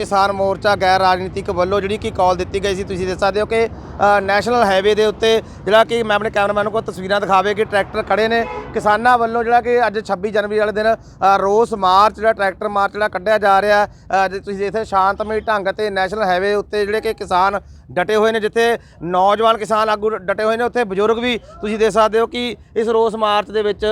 ਕਿਸਾਨ ਮੋਰਚਾ ਗੈਰ ਰਾਜਨੀਤਿਕ ਵੱਲੋਂ ਜਿਹੜੀ ਕਿ ਕਾਲ ਦਿੱਤੀ ਗਈ ਸੀ, ਤੁਸੀਂ ਦੇਖ ਸਕਦੇ ਹੋ ਕਿ ਨੈਸ਼ਨਲ ਹਾਈਵੇ ਦੇ ਉੱਤੇ ਜਿਹੜਾ ਕਿ ਮੈਂ ਆਪਣੇ ਕੈਮਰਾਮੈਨ ਨੂੰ ਕੋ ਤਸਵੀਰਾਂ ਦਿਖਾਵੇ ਕਿ ਟਰੈਕਟਰ ਖੜੇ ਨੇ। ਕਿਸਾਨਾਂ ਵੱਲੋਂ ਜਿਹੜਾ ਕਿ ਅੱਜ 26 ਜਨਵਰੀ ਵਾਲੇ ਦਿਨ ਰੋਸ ਮਾਰਚ, ਜਿਹੜਾ ਟਰੈਕਟਰ ਮਾਰਚ ਜਿਹੜਾ ਕੱਢਿਆ ਜਾ ਰਿਹਾ ਤੁਸੀਂ ਦੇਖਦੇ ਸ਼ਾਂਤਮਈ ਢੰਗ ਤੇ ਨੈਸ਼ਨਲ ਹਾਈਵੇ ਉੱਤੇ ਜਿਹੜੇ ਕਿ ਕਿਸਾਨ ਡਟੇ ਹੋਏ ਨੇ, ਜਿੱਥੇ ਨੌਜਵਾਨ ਕਿਸਾਨ ਆਗੂ ਡਟੇ ਹੋਏ ਨੇ, ਉੱਥੇ ਬਜ਼ੁਰਗ ਵੀ ਤੁਸੀਂ ਦੇਖ ਸਕਦੇ ਹੋ ਕਿ ਇਸ ਰੋਸ ਮਾਰਚ ਦੇ ਵਿੱਚ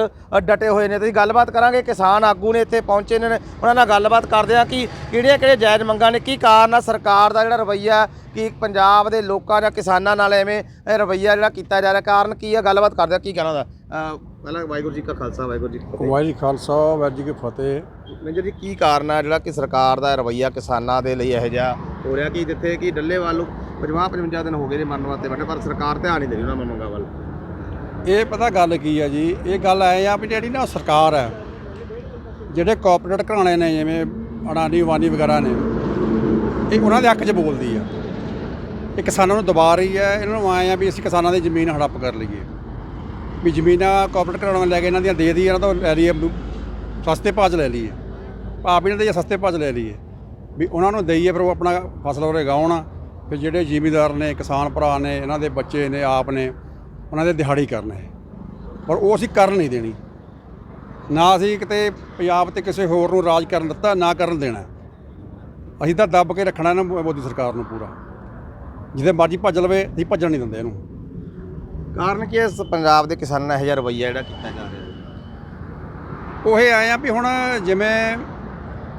ਡਟੇ ਹੋਏ ਨੇ। ਤੁਸੀਂ ਗੱਲਬਾਤ ਕਰਾਂਗੇ, ਕਿਸਾਨ ਆਗੂ ਨੇ ਇੱਥੇ ਪਹੁੰਚੇ ਨੇ, ਉਹਨਾਂ ਨਾਲ ਗੱਲਬਾਤ ਕਰਦੇ ਆ ਕਿ ਕਿਹੜੀਆਂ ਕਿਹੜੀਆਂ ਜਾਇਜ਼ ਮੰਗਾਂ ਨੇ ਕੀ ਕਾਰਨ ਆ? ਸਰਕਾਰ ਦਾ ਜਿਹੜਾ ਰਵੱਈਆ ਕਿ ਪੰਜਾਬ ਦੇ ਲੋਕਾਂ ਜਾਂ ਕਿਸਾਨਾਂ ਨਾਲ ਐਵੇਂ ਰਵੱਈਆ ਜਿਹੜਾ ਕੀਤਾ ਜਾ ਰਿਹਾ ਕਾਰਨ ਕੀ ਆ? ਗੱਲਬਾਤ ਕਰਦੇ ਆ ਕੀ ਕਹਿਣਾ ਦਾ ਪਹਿਲਾਂ ਵਾਹਿਗੁਰੂ ਜੀ ਕਾ ਖਾਲਸਾ ਵਾਹਿਗੁਰੂ ਜੀ ਕੀ ਫਤਿਹ। ਵਾਹਿਗੁਰੂ ਜੀ ਖਾਲਸਾ ਵਾਹਿਗੁਰੂ ਜੀ ਕੀ ਫਤਿਹ। ਮੇਜਰ ਜੀ ਕੀ ਕਾਰਨ ਆ ਜਿਹੜਾ ਕਿ ਸਰਕਾਰ ਦਾ ਰਵੱਈਆ ਕਿਸਾਨਾਂ ਦੇ ਲਈ ਇਹੋ ਜਿਹਾ ਹੋ ਰਿਹਾ ਕਿ ਜਿੱਥੇ ਕਿ ਡੱਲੇਵਾਲ ਨੂੰ 50 55 ਦਿਨ ਹੋ ਗਏ ਨੇ ਮੰਨਣ ਵਾਸਤੇ ਬੈਠੇ ਪਰ ਸਰਕਾਰ ਧਿਆਨ ਨਹੀਂ ਦੇ ਰਹੀ ਉਹਨਾਂ ਮੰਗਾਂ ਵੱਲ। ਇਹ ਪਤਾ ਗੱਲ ਕੀ ਹੈ ਜੀ? ਇਹ ਗੱਲ ਐ ਆ ਵੀ ਜਿਹੜੀ ਨਾ ਸਰਕਾਰ ਹੈ ਜਿਹੜੇ ਕਾਰਪੋਰੇਟ ਘਰਾਣੇ ਨੇ ਜਿਵੇਂ ਅਡਾਨੀ ਵਾਨੀ ਵਗੈਰਾ ਨੇ ਇਹ ਉਹਨਾਂ ਦੇ ਹੱਕ 'ਚ ਬੋਲਦੀ ਆ। ਇਹ ਕਿਸਾਨਾਂ ਨੂੰ ਦਬਾ ਰਹੀ ਹੈ ਇਹਨਾਂ ਨੂੰ ਆਏ ਆ ਵੀ ਅਸੀਂ ਕਿਸਾਨਾਂ ਦੀ ਜ਼ਮੀਨ ਹੜੱਪ ਕਰ ਲਈਏ। ਵੀ ਜ਼ਮੀਨਾਂ ਕਾਰਪੋਰੇਟ ਕਰਾਉਣ ਨੇ ਲੈ ਕੇ ਇਹਨਾਂ ਦੀਆਂ ਦੇ ਦੀ ਇਹਨਾਂ ਤੋਂ ਲੈ ਲਈਏ ਸਸਤੇ ਭਾਅ 'ਚ ਲੈ ਲਈਏ। ਆਪ ਇਹਨਾਂ ਦੇ ਜਾਂ ਸਸਤੇ ਭਾਅ 'ਚ ਲੈ ਲਈਏ। ਵੀ ਉਹਨਾਂ ਨੂੰ ਦਈਏ, ਫਿਰ ਉਹ ਆਪਣਾ ਫਸਲ ਉਰੇ ਗਾਉਣ ਫਿਰ ਜਿਹੜੇ ਜ਼ਿਮੀਦਾਰ ਨੇ, ਕਿਸਾਨ ਭਰਾ ਨੇ, ਇਹਨਾਂ ਦੇ ਬੱਚੇ ਨੇ, ਆਪ ਨੇ, ਉਹਨਾਂ ਦੇ ਦਿਹਾੜੀ ਕਰਨੇ ਪਰ ਉਹ ਅਸੀਂ ਕਰਨ ਨਹੀਂ ਦੇਣੀ। ਨਾ ਅਸੀਂ ਕਿਤੇ ਪੰਜਾਬ ਤੇ ਕਿਸੇ ਹੋਰ ਨੂੰ ਰਾਜ ਕਰਨ ਦਿੱਤਾ, ਨਾ ਕਰਨ ਦੇਣਾ। ਅਸੀਂ ਤਾਂ ਦੱਬ ਕੇ ਰੱਖਣਾ ਇਹਨਾਂ ਮੋਦੀ ਸਰਕਾਰ ਨੂੰ ਪੂਰਾ। ਜਿਹਦੇ ਮਰਜ਼ੀ ਭੱਜ ਲਵੇ ਅਸੀਂ ਭੱਜਣ ਨਹੀਂ ਦਿੰਦੇ ਇਹਨੂੰ। ਕਾਰਨ ਕੀ ਹੈ? ਇਸ ਪੰਜਾਬ ਦੇ ਕਿਸਾਨਾਂ ਨਾਲ ਇਹੋ ਜਿਹਾ ਰਵੱਈਆ ਜਿਹੜਾ ਕੀਤਾ ਜਾ ਰਿਹਾ? ਉਹ ਇਹ ਆਏ ਆ ਵੀ ਹੁਣ ਜਿਵੇਂ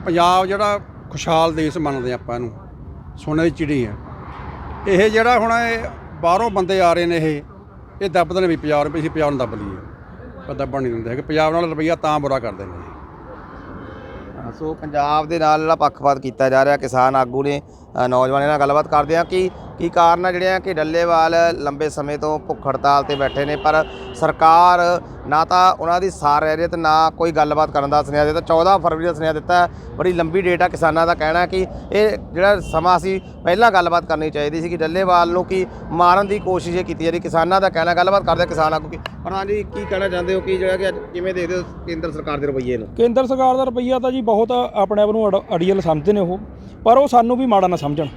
ਪੰਜਾਬ ਜਿਹੜਾ ਖੁਸ਼ਹਾਲ ਦੇਸ਼ ਮੰਨਦੇ ਆਪਾਂ ਇਹਨੂੰ ਸੋਨੇ ਦੀ ਚਿੜੀ ਹੈ ਇਹ ਜਿਹੜਾ ਹੁਣ ਇਹ ਬਾਹਰੋਂ ਬੰਦੇ ਆ ਰਹੇ ਨੇ ਇਹ ਇਹ ਦੱਬਦੇ ਨੇ ਵੀ ਪੰਜਾਬ ਨੂੰ ਵੀ ਅਸੀਂ ਪੰਜਾਬ ਨੂੰ ਦੱਬ ਲਈਏ। ਪਰ ਦੱਬਣ ਨਹੀਂ ਦਿੰਦੇ ਕਿ ਪੰਜਾਬ ਨਾਲ ਰਵੱਈਆ ਤਾਂ ਬੁਰਾ ਕਰਦੇ ਨੇ। ਸੋ ਪੰਜਾਬ ਦੇ ਨਾਲ ਜਿਹੜਾ ਪੱਖਪਾਤ ਕੀਤਾ ਜਾ ਰਿਹਾ ਕਿਸਾਨ ਆਗੂ ਨੇ ਅ, ਨੌਜਵਾਨਾਂ ਨਾਲ ਗੱਲਬਾਤ ਕਰਦੇ ਆ ਕਿ ਕੀ ਕਾਰਨ ਆ ਜਿਹੜੇ ਆ ਕਿ ਡੱਲੇਵਾਲ ਲੰਬੇ ਸਮੇਂ ਤੋਂ ਭੁੱਖ ਹੜਤਾਲ ਤੇ ਬੈਠੇ ਨੇ, ਪਰ ਸਰਕਾਰ ਨਾ ਤਾਂ ਉਹਨਾਂ ਦੀ ਸਾਰ ਰਹਿ ਰਹੀ ਹੈ ਤੇ ਨਾ ਕੋਈ ਗੱਲਬਾਤ ਕਰਨ ਦਾ ਸੁਨੇਹਾ ਦਿੱਤਾ। 14 ਫਰਵਰੀ ਦਾ ਸੁਨੇਹਾ ਦਿੱਤਾ ਬੜੀ ਲੰਬੀ ਡੇਟ ਆ ਕਿਸਾਨਾਂ ਦਾ ਕਹਿਣਾ ਕਿ ਇਹ ਜਿਹੜਾ ਸਮਾਂ ਸੀ, ਪਹਿਲਾਂ ਗੱਲਬਾਤ ਕਰਨੀ ਚਾਹੀਦੀ ਸੀ ਕਿ ਡੱਲੇਵਾਲ ਨੂੰ ਕੀ ਮਾਰਨ ਦੀ ਕੋਸ਼ਿਸ਼ ਇਹ ਕੀਤੀ ਜਾ ਰਹੀ। ਕਿਸਾਨਾਂ ਦਾ ਕਹਿਣਾ, ਗੱਲਬਾਤ ਕਰਦੇ ਕਿਸਾਨ ਆਗੂ ਕੀ ਪ੍ਰਧਾਨ ਜੀ ਕੀ ਕਹਿਣਾ ਚਾਹੁੰਦੇ ਹੋ? ਕਿ ਜਿਹੜਾ ਕਿ ਅੱਜ ਕਿਵੇਂ ਦੇਖਦੇ ਹੋ ਕੇਂਦਰ ਸਰਕਾਰ ਦੇ ਰੁਪਈਏ ਨੂੰ? ਕੇਂਦਰ ਸਰਕਾਰ ਦਾ ਰੁਪਈਆ ਤਾਂ ਜੀ ਬਹੁਤ ਆਪਣੇ ਆਪ ਨੂੰ ਅੜ- ਅੜੀਅਲ ਸਮਝਦੇ ਨੇ ਉਹ, ਪਰ ਉਹ ਸਾਨੂੰ ਵੀ ਮਾੜਾ ਨਾ ਸਮਝਣ।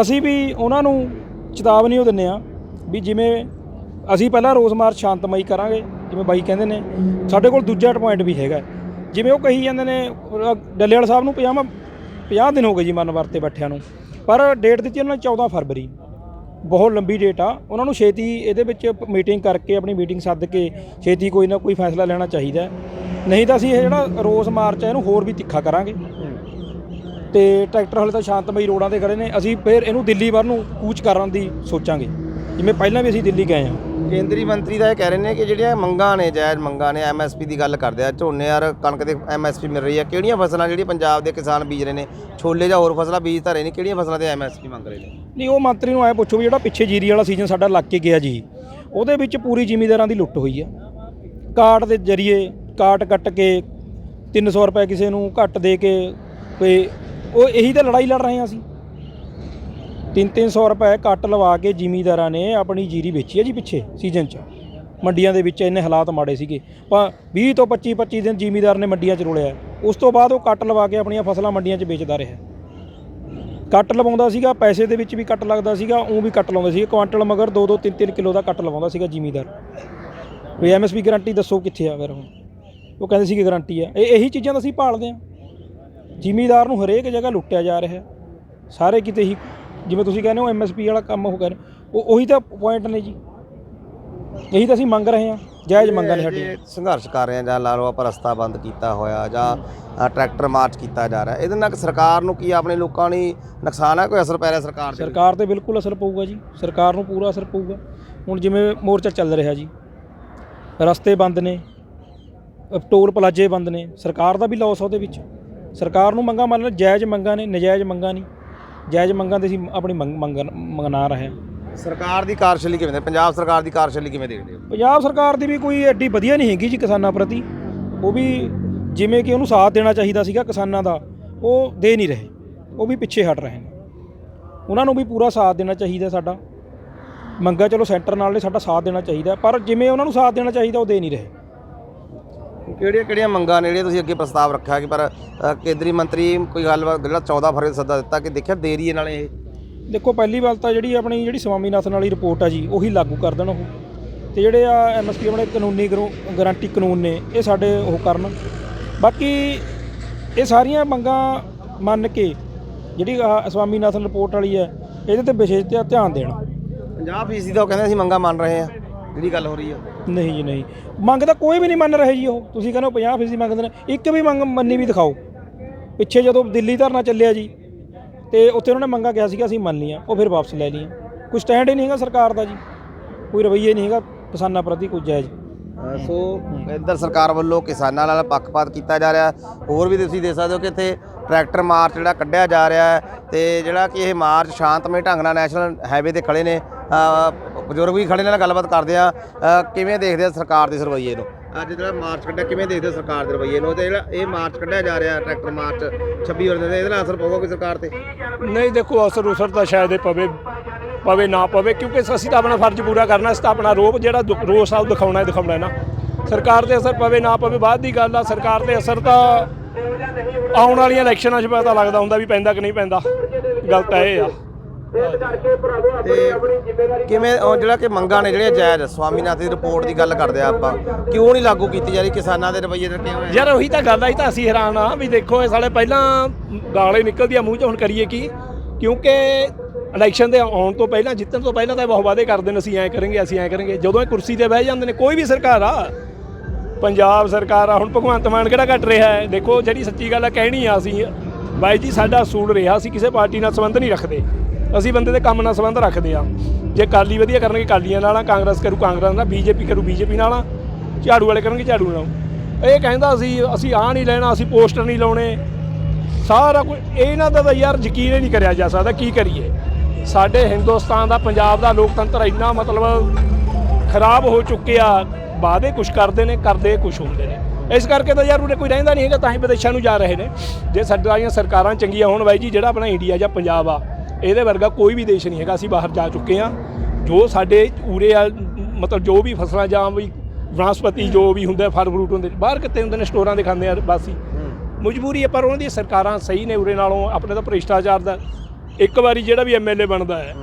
ਅਸੀਂ ਵੀ ਉਹਨਾਂ ਨੂੰ ਚੇਤਾਵਨੀ ਉਹ ਦਿੰਨੇ ਆ ਵੀ ਜਿਵੇਂ ਅਸੀਂ ਪਹਿਲਾਂ ਰੋਸ ਮਾਰਚ ਸ਼ਾਂਤਮਈ ਕਰਾਂਗੇ, ਜਿਵੇਂ ਬਾਈ ਕਹਿੰਦੇ ਨੇ, ਸਾਡੇ ਕੋਲ ਦੂਜਾ ਪੁਆਇੰਟ ਵੀ ਹੈਗਾ। ਜਿਵੇਂ ਉਹ ਕਹੀ ਜਾਂਦੇ ਨੇ ਡੱਲੇਵਾਲ ਸਾਹਿਬ ਨੂੰ 50 50 ਦਿਨ ਹੋ ਗਏ ਜੀ ਮਨ ਵਰਤੇ ਬੈਠਿਆਂ ਨੂੰ। ਪਰ ਡੇਟ ਦਿੱਤੀ ਉਹਨਾਂ ਨੇ 14 ਫਰਵਰੀ। ਬਹੁਤ ਲੰਬੀ ਡੇਟ ਆ। ਉਹਨਾਂ ਨੂੰ ਛੇਤੀ ਇਹਦੇ ਵਿੱਚ ਮੀਟਿੰਗ ਕਰਕੇ, ਆਪਣੀ ਮੀਟਿੰਗ ਸੱਦ ਕੇ ਛੇਤੀ ਕੋਈ ਨਾ ਕੋਈ ਫੈਸਲਾ ਲੈਣਾ ਚਾਹੀਦਾ। ਨਹੀਂ ਤਾਂ ਅਸੀਂ ਇਹ ਜਿਹੜਾ ਰੋਸ ਮਾਰਚ ਹੈ ਇਹਨੂੰ ਹੋਰ ਵੀ ਤਿੱਖਾ ਕਰਾਂਗੇ। ਤੇ ਟਰੈਕਟਰ ਹਲੇ ਤਾਂ ਸ਼ਾਂਤਮਈ ਰੋਡਾਂ ਤੇ ਖੜੇ ਨੇ। ਅਸੀਂ ਫਿਰ ਇਹਨੂੰ ਦਿੱਲੀ ਵੱਲ ਨੂੰ ਕੂਚ ਕਰਨ ਦੀ ਸੋਚਾਂਗੇ। ਜਿਵੇਂ ਪਹਿਲਾਂ ਵੀ ਅਸੀਂ ਦਿੱਲੀ ਗਏ ਹਾਂ। ਕੇਂਦਰੀ ਮੰਤਰੀ ਦਾ ਇਹ ਕਹਿ ਰਹੇ ਨੇ ਕਿ ਜਿਹੜੀਆਂ ਮੰਗਾਂ ਨੇ ਜਾਇਜ਼ ਮੰਗਾਂ ਨੇ ਐਮਐਸਪੀ ਦੀ ਗੱਲ ਕਰਦੇ ਆ ਝੋਨੇ ਯਾਰ ਕਣਕ ਦੇ ਐਮਐਸਪੀ ਮਿਲ ਰਹੀ ਹੈ ਕਿਹੜੀਆਂ ਫਸਲਾਂ ਜਿਹੜੀਆਂ ਪੰਜਾਬ ਦੇ ਕਿਸਾਨ ਬੀਜ ਰਹੇ ਨੇ? ਛੋਲੇ ਜਾਂ ਹੋਰ ਫਸਲਾਂ ਬੀਜ ਤਾਂ ਰਹੇ ਨੇ ਕਿਹੜੀਆਂ ਫਸਲਾਂ ਤੇ ਐਮਐਸਪੀ ਮੰਗ ਰਹੇ ਨੇ? ਨਹੀਂ ਉਹ ਮੰਤਰੀ ਨੂੰ ਐ ਪੁੱਛੋ ਵੀ ਜਿਹੜਾ ਪਿੱਛੇ ਜੀਰੀ ਵਾਲਾ ਸੀਜ਼ਨ ਸਾਡਾ ਲੱਗ ਕੇ ਗਿਆ ਜੀ ਉਹਦੇ ਵਿੱਚ ਪੂਰੀ ਜ਼ਿਮੀਂਦਾਰਾਂ ਦੀ ਲੁੱਟ ਹੋਈ ਆ। ਕਾਰਡ ਦੇ ਜ਼ਰੀਏ ਕਾਰਡ ਕੱਟ ਕੇ 300 ਰੁਪਏ ਕਿਸੇ ਨੂੰ ਘੱਟ ਦੇ ਕੇ ਤੇ ਉਹ ਇਹੀ ਤਾਂ ਲੜਾਈ ਲੜ ਰਹੇ ਹਾਂ ਅਸੀਂ। 3-300 ਰੁਪਏ ਕੱਟ ਲਵਾ ਕੇ ਜ਼ਿਮੀਂਦਾਰਾਂ ਨੇ ਆਪਣੀ ਜੀਰੀ ਵੇਚੀ ਹੈ ਜੀ ਪਿੱਛੇ ਸੀਜ਼ਨ 'ਚ। ਮੰਡੀਆਂ ਦੇ ਵਿੱਚ ਇੰਨੇ ਹਾਲਾਤ ਮਾੜੇ ਸੀਗੇ। ਪਰ 20 ਤੋਂ 25 25 ਦਿਨ ਜ਼ਿਮੀਂਦਾਰ ਨੇ ਮੰਡੀਆਂ 'ਚ ਰੋਲਿਆ ਉਸ ਤੋਂ ਬਾਅਦ ਉਹ ਕੱਟ ਲਵਾ ਕੇ ਆਪਣੀਆਂ ਫਸਲਾਂ ਮੰਡੀਆਂ 'ਚ ਵੇਚਦਾ ਰਿਹਾ। ਕੱਟ ਲਵਾਉਂਦਾ ਸੀਗਾ, ਪੈਸੇ ਦੇ ਵਿੱਚ ਵੀ ਕੱਟ ਲੱਗਦਾ ਸੀਗਾ ਉਹ ਵੀ ਕੱਟ ਲਾਉਂਦਾ ਸੀਗਾ। ਕੁਆਂਟਲ ਮਗਰ 2-2 3-3 ਕਿਲੋ ਦਾ ਕੱਟ ਲਵਾਉਂਦਾ ਸੀਗਾ ਜ਼ਿਮੀਂਦਾਰ। ਵੀ ਐਮਐਸਪੀ ਗਾਰੰਟੀ ਦੱਸੋ ਕਿੱਥੇ ਆ ਫਿਰ ਹੁਣ? ਉਹ ਕਹਿੰਦੇ ਸੀਗੇ ਗਾਰੰਟੀ ਆ ਇਹ ਇਹੀ ਚੀਜ਼ਾਂ ਤਾਂ ਅਸੀਂ ਭਾਲਦੇ ਆ ਜ਼ਿਮੀਂਦਾਰ ਨੂੰ ਹਰੇਕ ਜਗ੍ਹਾ ਲੁੱਟਿਆ ਜਾ ਰਿਹਾ। ਸਾਰੇ ਕਿਤੇ ਹੀ ਜਿਵੇਂ ਤੁਸੀਂ ਕਹਿੰਦੇ ਹੋ ਐਮਐਸਪੀ ਵਾਲਾ ਕੰਮ ਹੋ ਗਿਆ ਉਹ ਉਹੀ ਤਾਂ ਪੁਆਇੰਟ ਨੇ ਜੀ। ਇਹੀ ਤਾਂ ਅਸੀਂ ਮੰਗ ਰਹੇ ਹਾਂ ਜਾਇਜ਼ ਮੰਗਾਂ ਨੇ ਸਾਡੀਆਂ। ਸੰਘਰਸ਼ ਕਰ ਰਹੇ ਆ ਜਾਂ ਲਾ ਲਓ ਆਪਾਂ ਰਸਤਾ ਬੰਦ ਕੀਤਾ ਹੋਇਆ ਜਾਂ ਟਰੈਕਟਰ ਮਾਰਚ ਕੀਤਾ ਜਾ ਰਿਹਾ ਇਹਦੇ ਨਾਲ ਸਰਕਾਰ ਨੂੰ ਕੀ ਆਪਣੇ ਲੋਕਾਂ ਨੂੰ ਨੁਕਸਾਨ ਹੈ ਕੋਈ ਅਸਰ ਪੈ ਰਿਹਾ ਸਰਕਾਰ ਤੇ? ਸਰਕਾਰ ਤੇ ਬਿਲਕੁਲ ਅਸਰ ਪਊਗਾ ਜੀ ਸਰਕਾਰ ਨੂੰ ਪੂਰਾ ਅਸਰ ਪਊਗਾ। ਹੁਣ ਜਿਵੇਂ ਮੋਰਚਾ ਚੱਲ ਰਿਹਾ ਜੀ ਰਸਤੇ ਬੰਦ ਨੇ ਟੋਲ ਪਲਾਜੇ ਬੰਦ ਨੇ ਸਰਕਾਰ ਦਾ ਵੀ ਲਾਸ ਉਹਦੇ ਵਿੱਚ। ਸਰਕਾਰ ਨੂੰ ਮੰਗਾ ਮੰਨ ਜਾਇਜ਼ ਮੰਗਾਂ ਨੇ ਨਜਾਇਜ਼ ਮੰਗਾਂ ਨਹੀਂ। ਜਾਇਜ਼ ਮੰਗਾਂ ਤੇ ਅਸੀਂ ਆਪਣੀ ਮੰਗ ਮੰਗ- ਮੰਗਣਾ ਰਹੇ ਸਰਕਾਰ ਦੀ ਕਾਰਜਸ਼ੈਲੀ ਕਿਵੇਂ ਦੇ? ਪੰਜਾਬ ਸਰਕਾਰ ਦੀ ਕਾਰਜਸ਼ੈਲੀ ਕਿਵੇਂ ਦੇਖਦੇ ਹੋ? ਪੰਜਾਬ ਸਰਕਾਰ ਦੀ ਵੀ ਕੋਈ ਐਡੀ ਵਧੀਆ ਨਹੀਂ ਹੈਗੀ ਜੀ ਕਿਸਾਨਾਂ ਪ੍ਰਤੀ। ਉਹ ਵੀ ਜਿਵੇਂ ਕਿ ਉਹਨੂੰ ਸਾਥ ਦੇਣਾ ਚਾਹੀਦਾ ਸੀਗਾ ਕਿਸਾਨਾਂ ਦਾ ਉਹ ਦੇ ਨਹੀਂ ਰਹੇ। ਉਹ ਵੀ ਪਿੱਛੇ ਹਟ ਰਹੇ ਨੇ। ਉਹਨਾਂ ਨੂੰ ਵੀ ਪੂਰਾ ਸਾਥ ਦੇਣਾ ਚਾਹੀਦਾ ਸਾਡਾ। ਮੰਗਾ ਚਲੋ ਸੈਂਟਰ ਨਾਲ ਨੇ ਸਾਡਾ ਸਾਥ ਦੇਣਾ ਚਾਹੀਦਾ। ਪਰ ਜਿਵੇਂ ਉਹਨਾਂ ਨੂੰ ਸਾਥ ਦੇਣਾ ਚਾਹੀਦਾ ਉਹ ਦੇ ਨਹੀਂ ਰਹੇ। ਕਿਹੜੀਆਂ ਕਿਹੜੀਆਂ ਮੰਗਾਂ ਨੇ ਜਿਹੜੀਆਂ ਤੁਸੀਂ ਅੱਗੇ ਪ੍ਰਸਤਾਵ ਰੱਖਿਆ ਕਿ ਪਰ ਅ, ਕੇਂਦਰੀ ਮੰਤਰੀ ਕੋਈ ਗੱਲਬਾਤ ਜਿਹੜਾ 14 ਫਰਵਰੀ ਨੂੰ ਸੱਦਾ ਦਿੱਤਾ ਕਿ ਦੇਖਿਆ ਦੇਰੀ ਹੈ ਨਾਲੇ ਇਹ? ਦੇਖੋ ਪਹਿਲੀ ਗੱਲ ਤਾਂ ਜਿਹੜੀ ਆਪਣੀ ਜਿਹੜੀ ਸਵਾਮੀਨਾਥਨ ਵਾਲੀ ਰਿਪੋਰਟ ਆ ਜੀ ਉਹੀ ਲਾਗੂ ਕਰ ਦੇਣ ਉਹ। ਤੇ ਜਿਹੜੇ ਆ ਐਮਐਸਪੀ ਆਪਣੇ ਕਾਨੂੰਨੀ ਗਰੂ- ਗਾਰੰਟੀ ਕਾਨੂੰਨ ਨੇ ਇਹ ਸਾਡੇ ਉਹ ਕਰਨ। ਬਾਕੀ ਇਹ ਸਾਰੀਆਂ ਮੰਗਾਂ ਮੰਨ ਕੇ ਜਿਹੜੀ ਆਹ ਸਵਾਮੀਨਾਥਨ ਰਿਪੋਰਟ ਵਾਲੀ ਹੈ ਇਹਦੇ ਤੇ ਵਿਸ਼ੇਸ਼ ਤੇ ਧਿਆਨ ਦੇਣ। 50% ਦਾ ਉਹ ਕਹਿੰਦੇ ਅਸੀਂ ਮੰਗਾਂ ਮੰਨ ਰਹੇ ਹਾਂ। ਜਿਹੜੀ ਗੱਲ ਹੋ ਰਹੀ ਹੈ ਨਹੀਂ ਜੀ ਨਹੀਂ। ਮੰਗ ਤਾਂ ਕੋਈ ਵੀ ਨਹੀਂ ਮੰਨ ਰਹੇ ਜੀ ਉਹ। ਤੁਸੀਂ ਕਹਿੰਦੇ ਹੋ 50% ਦੀ ਮੰਗਦੇ ਨੇ। ਇੱਕ ਵੀ ਮੰਗ ਮੰਨੀ ਵੀ ਦਿਖਾਓ। ਪਿੱਛੇ ਜਦੋਂ ਦਿੱਲੀ ਧਰਨਾ ਚੱਲਿਆ ਜੀ ਤੇ ਉੱਥੇ ਉਹਨਾਂ ਨੇ ਮੰਗਾ ਕਿਹਾ ਸੀਗਾ ਅਸੀਂ ਮੰਨ ਲਈਆਂ ਉਹ ਫਿਰ ਵਾਪਸ ਲੈ ਲਈਆਂ। ਕੋਈ ਸਟੈਂਡ ਹੀ ਨਹੀਂ ਹੈਗਾ ਸਰਕਾਰ ਦਾ ਜੀ। ਕੋਈ ਰਵੱਈਏ ਨਹੀਂ ਹੈਗਾ ਕਿਸਾਨਾਂ ਪ੍ਰਤੀ ਕੋਈ ਜਾਇਜ਼। ਅ, ਸੋ ਇੱਧਰ ਸਰਕਾਰ ਵੱਲੋਂ ਕਿਸਾਨਾਂ ਨਾਲ ਪੱਖਪਾਤ ਕੀਤਾ ਜਾ ਰਿਹਾ। ਹੋਰ ਵੀ ਤੁਸੀਂ ਦੇਖ ਸਕਦੇ ਹੋ ਕਿ ਇੱਥੇ ਟਰੈਕਟਰ ਮਾਰਚ ਜਿਹੜਾ ਕੱਢਿਆ ਜਾ ਰਿਹਾ ਹੈ ਤੇ ਜਿਹੜਾ ਕਿ ਇਹ ਮਾਰਚ ਸ਼ਾਂਤਮਈ ਢੰਗ ਨਾਲ ਨੈਸ਼ਨਲ ਹਾਈਵੇ ਤੇ ਖੜੇ ਨੇ। ਅ, ਬਜ਼ੁਰਗ ਵੀ ਖੜੇ ਨੇ ਨਾਲ ਗੱਲਬਾਤ ਕਰਦੇ ਆ। ਕਿਵੇਂ ਦੇਖਦੇ ਆ ਸਰਕਾਰ ਦੇ ਰਵੱਈਏ ਨੂੰ? ਅੱਜ ਜਿਹੜਾ ਮਾਰਚ ਕੱਢਿਆ ਕਿਵੇਂ ਦੇਖਦੇ ਸਰਕਾਰ ਦੇ ਰਵੱਈਏ ਨੂੰ? ਤੇ ਜਿਹੜਾ ਇਹ ਮਾਰਚ ਕੱਢਿਆ ਜਾ ਰਿਹਾ ਟਰੈਕਟਰ ਮਾਰਚ 26 ਹੋਰ ਦੇ ਇਹਦੇ ਨਾਲ ਅਸਰ ਪਊਗਾ ਕੋਈ ਸਰਕਾਰ ਤੇ? ਨਹੀਂ ਦੇਖੋ ਅਸਰ ਉਸਰ ਤਾਂ ਸ਼ਾਇਦ ਇਹ ਪਵੇ ਪਵੇ ਨਾ ਪਵੇ ਕਿਉਂਕਿ ਅਸੀਂ ਤਾਂ ਆਪਣਾ ਫਰਜ਼ ਪੂਰਾ ਕਰਨਾ ਅਸੀਂ ਤਾਂ ਆਪਣਾ ਰੋਪ ਜਿਹੜਾ ਰੋਸ ਆ ਉਹ ਦਿਖਾਉਣਾ ਹੈ ਦਿਖਾਉਣਾ ਹੈ ਨਾ। ਸਰਕਾਰ ਤੇ ਅਸਰ ਪਵੇ ਨਾ ਪਵੇ ਬਾਅਦ ਦੀ ਗੱਲ ਆ ਸਰਕਾਰ ਤੇ ਅਸਰ ਤਾਂ ਆਉਣ ਵਾਲੀਆਂ ਇਲੈਕਸ਼ਨਾਂ 'ਚ ਪਤਾ ਲੱਗਦਾ ਹੁੰਦਾ ਵੀ ਪੈਂਦਾ ਕਿ ਨਹੀਂ ਪੈਂਦਾ। ਗੱਲ ਤਾਂ ਇਹ ਆ। ਤੇ ਕਿਵੇਂ ਉਹ ਜਿਹੜਾ ਕਿ ਮੰਗਾਂ ਨੇ ਜਿਹੜੀਆਂ ਜਾਇਜ਼ ਸਵਾਮੀਨਾਥਨ ਦੀ ਰਿਪੋਰਟ ਦੀ ਗੱਲ ਕਰਦੇ ਆ ਆਪਾਂ ਕਿਉਂ ਨਹੀਂ ਲਾਗੂ ਕੀਤੀ ਜਾ ਰਹੀ ਕਿਸਾਨਾਂ ਦੇ ਰਵੱਈਏ ਹੋਏ ਆ ਯਾਰ ਉਹੀ ਤਾਂ ਗੱਲ ਆਈ ਤਾਂ ਅਸੀਂ ਹੈਰਾਨ ਆ ਵੀ ਦੇਖੋ ਇਹ ਸਾਲੇ ਪਹਿਲਾਂ ਗਾਲੇ ਨਿਕਲਦੀ ਆ ਮੂੰਹ 'ਚ ਹੁਣ ਕਰੀਏ ਕੀ? ਕਿਉਂਕਿ ਇਲੈਕਸ਼ਨ ਦੇ ਆਉਣ ਤੋਂ ਪਹਿਲਾਂ ਜਿੱਤਣ ਤੋਂ ਪਹਿਲਾਂ ਤਾਂ ਇਹ ਬਹੁਤ ਵਾਅਦੇ ਕਰਦੇ ਨੇ ਅਸੀਂ ਐਂ ਕਰਾਂਗੇ ਅਸੀਂ ਐਂ ਕਰਾਂਗੇ। ਜਦੋਂ ਇਹ ਕੁਰਸੀ ਤੇ ਬਹਿ ਜਾਂਦੇ ਨੇ ਕੋਈ ਵੀ ਸਰਕਾਰ ਆ ਪੰਜਾਬ ਸਰਕਾਰ ਆ, ਹੁਣ ਭਗਵੰਤ ਮਾਨ ਕਿਹੜਾ ਘਟ ਰਿਹਾ ਹੈ? ਦੇਖੋ, ਜਿਹੜੀ ਸੱਚੀ ਗੱਲ ਆ, ਕਹਿਣੀ ਆ ਅਸੀਂ। ਬਾਈ ਜੀ, ਸਾਡਾ ਅਸੂਲ ਰਿਹਾ, ਅਸੀਂ ਕਿਸੇ ਪਾਰਟੀ ਨਾਲ ਸੰਬੰਧ ਨਹੀਂ ਰੱਖਦੇ। ਅਸੀਂ ਬੰਦੇ ਦੇ ਕੰਮ ਨਾਲ ਸੰਬੰਧ ਰੱਖਦੇ ਆ। ਜੇ ਕਾਲੀ ਵਧੀਆ ਕਰਨਗੇ ਕਾਲੀਆਂ ਨਾਲ ਆ, ਕਾਂਗਰਸ ਕਰੂ ਕਾਂਗਰਸ ਨਾਲ, ਬੀਜੇਪੀ ਕਰੂ ਬੀਜੇਪੀ ਨਾਲ ਆ, ਝਾੜੂ ਵਾਲੇ ਕਰਨਗੇ ਝਾੜੂ ਨਾਲ। ਇਹ ਕਹਿੰਦਾ ਸੀ, ਅਸੀਂ ਆਹ ਨਹੀਂ ਲੈਣਾ, ਅਸੀਂ ਪੋਸਟਰ ਨਹੀਂ ਲਾਉਣੇ। ਸਾਰਾ ਕੁਝ, ਇਹਨਾਂ ਦਾ ਤਾਂ ਯਾਰ ਯਕੀਨ ਹੀ ਨਹੀਂ ਕਰਿਆ ਜਾ ਸਕਦਾ, ਕੀ ਕਰੀਏ? ਸਾਡੇ ਹਿੰਦੁਸਤਾਨ ਦਾ, ਪੰਜਾਬ ਦਾ ਲੋਕਤੰਤਰ ਇੰਨਾ ਮਤਲਬ ਖਰਾਬ ਹੋ ਚੁੱਕਿਆ। ਵਾਅਦੇ ਕੁਝ ਕਰਦੇ ਨੇ, ਕਰਦੇ ਕੁਝ ਹੁੰਦੇ ਨੇ। ਇਸ ਕਰਕੇ ਤਾਂ ਯਾਰ ਉਰੇ ਕੋਈ ਰਹਿੰਦਾ ਨਹੀਂ ਹੈਗਾ, ਤਾਂ ਹੀ ਵਿਦੇਸ਼ਾਂ ਨੂੰ ਜਾ ਰਹੇ ਨੇ। ਜੇ ਸਾਡੀਆਂ ਸਰਕਾਰਾਂ ਚੰਗੀਆਂ ਹੋਣ ਬਾਈ ਜੀ, ਜਿਹੜਾ ਆਪਣਾ ਇੰਡੀਆ ਜਾਂ ਪੰਜਾਬ ਆ, ਇਹਦੇ ਵਰਗਾ ਕੋਈ ਵੀ ਦੇਸ਼ ਨਹੀਂ ਹੈਗਾ, ਅਸੀਂ ਬਾਹਰ ਜਾ ਚੁੱਕੇ ਆ ਜੋ ਸਾਡੇ ਉਰੇ ਆ, ਮਤਲਬ ਜੋ ਵੀ ਫਸਲਾਂ ਜਾਂ ਵੀ ਵਨਸਪਤੀ ਜੋ ਵੀ ਹੁੰਦਾ ਫਲ ਫਰੂਟ ਹੁੰਦੇ ਬਾਹਰ ਕਿਤੇ ਹੁੰਦੇ ਨੇ, ਸਟੋਰਾਂ ਦੇ ਖਾਂਦੇ ਆ ਬਾਸੀ ਮਜਬੂਰੀ ਹੈ, ਪਰ ਉਹਨਾਂ ਦੀਆਂ ਸਰਕਾਰਾਂ ਸਹੀ ਨੇ, ਉਰੇ ਨਾਲੋਂ ਆਪਣੇ ਤਾਂ ਭ੍ਰਿਸ਼ਟਾਚਾਰ ਦਾ, ਇੱਕ ਵਾਰੀ ਜਿਹੜਾ ਵੀ ਐਮਐਲਏ ਬਣਦਾ ਹੈ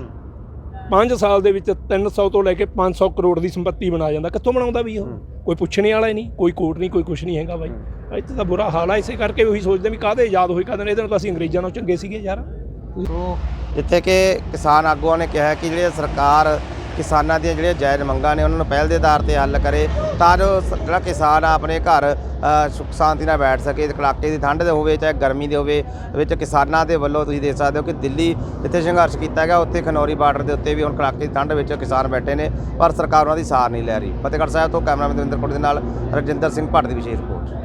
5 ਸਾਲ ਦੇ ਵਿੱਚ 300 ਤੋਂ ਲੈ ਕੇ 500 ਕਰੋੜ ਦੀ ਸੰਪਤੀ ਬਣਾ ਜਾਂਦਾ। ਕਿੱਥੋਂ ਬਣਾਉਂਦਾ ਵੀ ਉਹ? ਕੋਈ ਪੁੱਛਣੇ ਵਾਲਾ ਹੀ ਨਹੀਂ ਕੋਈ ਕੋਰਟ ਨਹੀਂ ਕੋਈ ਕੁਛ ਨਹੀਂ ਹੈਗਾ ਬਾਈ। ਇੱਥੇ ਤਾਂ ਬੁਰਾ ਹਾਲ ਆ ਇਸੇ ਕਰਕੇ ਉਹੀ ਸੋਚਦੇ ਵੀ ਕਾਹਦੇ ਯਾਦ ਹੋਈ ਕਾਹਦੇ ਨੇ? ਇਹਦੇ ਨਾਲ ਤਾਂ ਅਸੀਂ ਅੰਗਰੇਜ਼ਾਂ ਨਾਲੋਂ ਚੰਗੇ ਸੀਗੇ ਯਾਰ। ਸੋ ਜਿੱਥੇ ਕਿ ਕਿਸਾਨ ਆਗੂਆਂ ਨੇ ਕਿਹਾ ਕਿ ਜਿਹੜੇ ਸਰਕਾਰ ਕਿਸਾਨਾਂ ਦੀਆਂ ਜਿਹੜੀਆਂ ਜਾਇਜ਼ ਮੰਗਾਂ ਨੇ ਉਹਨਾਂ ਨੂੰ ਪਹਿਲ ਦੇ ਆਧਾਰ ਤੇ ਹੱਲ ਕਰੇ ਤਾਂ ਜੋ ਜਿਹੜਾ ਕਿਸਾਨ ਆ ਆਪਣੇ ਘਰ ਅ, ਸੁੱਖ ਸ਼ਾਂਤੀ ਨਾਲ ਬੈਠ ਸਕੇ ਕੜਾਕੇ ਦੀ ਠੰਡ ਦੇ ਹੋਵੇ ਚਾਹੇ ਗਰਮੀ ਦੇ ਹੋਵੇ ਵਿੱਚ ਕਿਸਾਨਾਂ ਦੇ ਵੱਲੋਂ ਤੁਸੀਂ ਦੇਖ ਸਕਦੇ ਹੋ ਕਿ ਦਿੱਲੀ ਜਿੱਥੇ ਸੰਘਰਸ਼ ਕੀਤਾ ਗਿਆ ਉੱਥੇ ਖਨੌਰੀ ਬਾਰਡਰ ਦੇ ਉੱਤੇ ਵੀ ਹੁਣ ਕੜਾਕੇ ਦੀ ਠੰਡ ਵਿੱਚ ਕਿਸਾਨ ਬੈਠੇ ਨੇ ਪਰ ਸਰਕਾਰ ਉਹਨਾਂ ਦੀ ਸਾਰ ਨਹੀਂ ਲੈ ਰਹੀ। ਫਤਿਹਗੜ੍ਹ ਸਾਹਿਬ ਤੋਂ ਕੈਮਰਾਮੈਨ ਦਵਿੰਦਰ ਕੋਟ ਦੇ ਨਾਲ ਰਜਿੰਦਰ ਸਿੰਘ ਭੱਟ ਦੀ ਵਿਸ਼ੇਸ਼ ਰਿਪੋਰਟ।